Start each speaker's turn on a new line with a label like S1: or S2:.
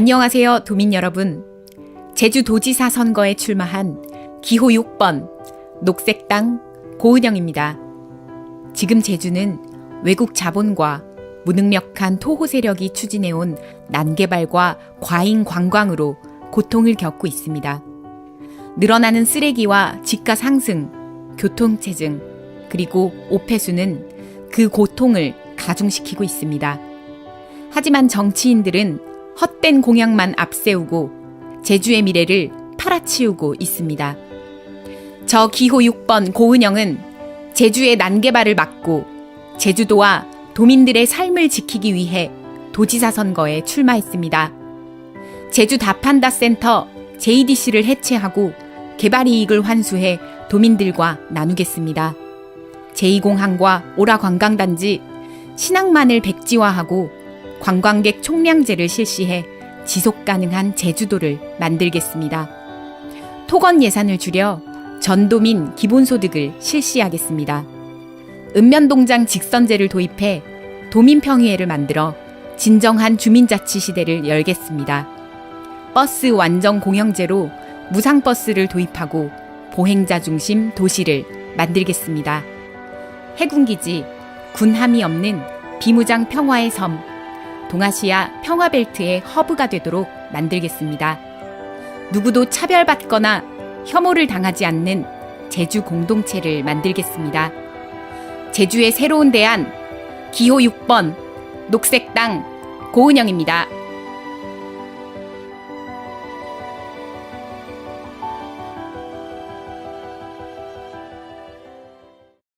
S1: 안녕하세요, 도민 여러분. 제주도지사 선거에 출마한 기호 6번 녹색당 고은영입니다. 지금 제주는 외국 자본과 무능력한 토호 세력이 추진해온 난개발과 과잉 관광으로 고통을 겪고 있습니다. 늘어나는 쓰레기와 집가 상승, 교통체증, 그리고 오폐수는 그 고통을 가중시키고 있습니다. 하지만 정치인들은 헛된 공약만 앞세우고 제주의 미래를 팔아치우고 있습니다. 저 기호 6번 고은영은 제주의 난개발을 막고 제주도와 도민들의 삶을 지키기 위해 도지사 선거에 출마했습니다. 제주 다판다 센터 JDC를 해체하고 개발 이익을 환수해 도민들과 나누겠습니다. 제2공항과 오라 관광단지, 신항만을 백지화하고 관광객 총량제를 실시해 지속 가능한 제주도를 만들겠습니다. 토건 예산을 줄여 전도 민 기본소득을 실시하겠습니다. 읍면동장 직선제를 도입해 도민평의회를 만들어 진정한 주민자치 시대를 열겠습니다. 버스 완전 공영제로 무상버스를 도입하고 보행자 중심 도시를 만들겠습니다. 해군기지, 군함이 없는 비무장 평화의 섬, 동아시아 평화벨트의 허브가 되도록 만들겠습니다. 누구도 차별받거나 혐오를 당하지 않는 제주 공동체를 만들겠습니다. 제주의 새로운 대안, 기호 6번, 녹색당 고은영입니다.